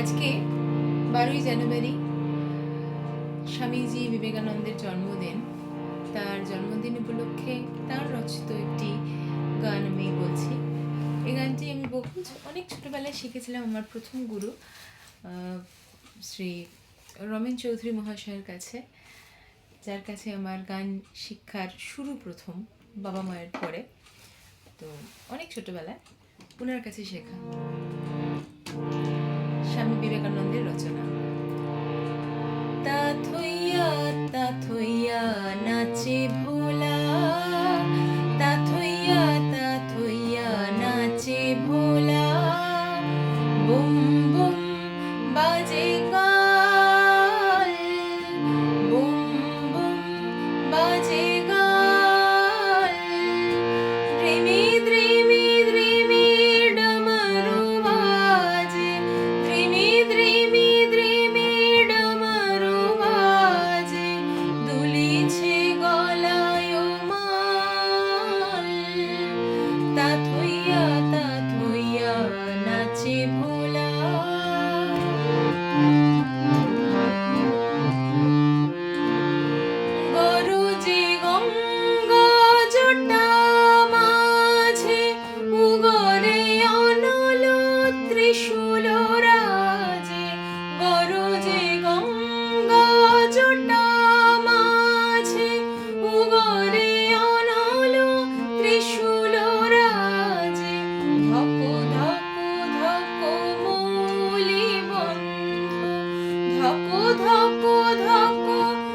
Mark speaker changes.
Speaker 1: আজকে বারোই জানুয়ারি স্বামীজি বিবেকানন্দের জন্মদিন। তার জন্মদিন উপলক্ষে তার রচিত একটি গান আমি বলছি। এই গানটি আমি বহু অনেক ছোটোবেলায় শিখেছিলাম আমার প্রথম গুরু শ্রী রমেন চৌধুরী মহাশয়ের কাছে, যার কাছে আমার গান শিক্ষার শুরু প্রথম বাবা মায়ের পরে। তো অনেক ছোটোবেলায় ওনার কাছে শেখা। স্বামী বিবেকানন্দের রচনা। তা থইয়া তা থইয়া নাচে ভোলা ধকো ধকো ধকো